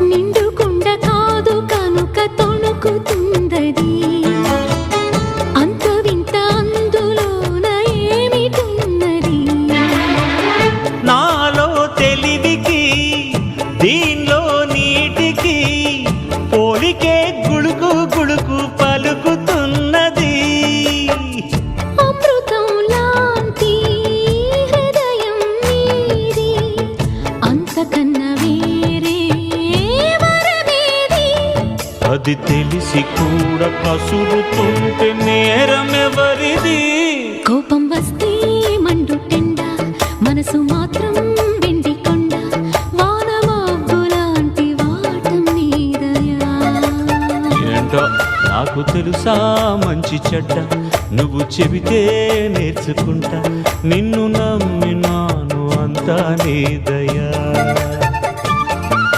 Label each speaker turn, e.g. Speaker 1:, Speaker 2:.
Speaker 1: నిండుకుండ కాదు కనుక తొణుకుతుందది. అంత వింత అందులోన ఏమిటున్నది?
Speaker 2: నాలో తెలివికి దీనిలో నీటికి పోలికే గుడుకు గుడుకు పలుకుతున్నది.
Speaker 1: అమృతం లాంటి హృదయం నీది అంతకన్నా
Speaker 2: అది తెలిసి కూడా కసురుతుంటే నేరమెవరిది?
Speaker 1: కోపం వస్తే మండుటెండ మనసు మాత్రం వెండి కొండ వాన లాంటి వాటం నీదయా
Speaker 2: ఏంటో నాకు తెలుసా మంచి చెడ్డ నువ్వు చెబితే నేర్చుకుంటా నిన్ను నమ్మినాను అంతా నీ దయా